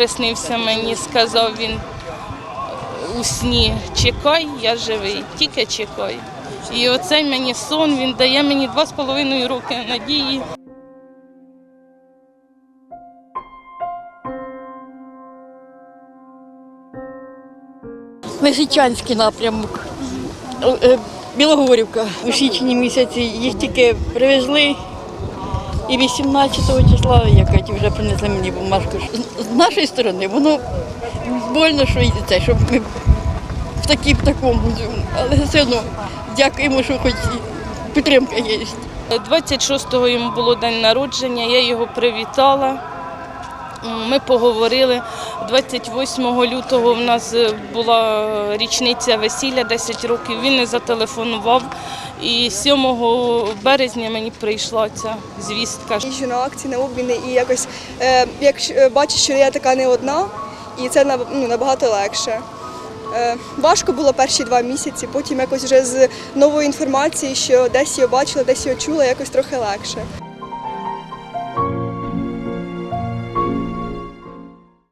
приснився мені, сказав він у сні, чекай, я живий, тільки чекай. І оцей мені сон, він дає мені два з половиною роки надії. Лисичанський напрямок. Е, е, Білогорівка. У січні місяці їх тільки привезли. І 18 числа якось вже принесли мені бумажку. З- нашої сторони воно больно, що це, щоб ми в такій в такому. Але все одно дякуємо, що хоч підтримка є. 26-го йому було день народження, я його привітала. Ми поговорили. 28 лютого в нас була річниця весілля 10 років. Він не зателефонував. І 7 березня мені прийшла ця звістка. Їжджу на акції, на обміни і якось е, як е, бачу, що я така не одна, і це ну, набагато легше. Е, важко було перші два місяці, потім якось вже з нової інформації, що десь його бачила, десь його чула, якось трохи легше.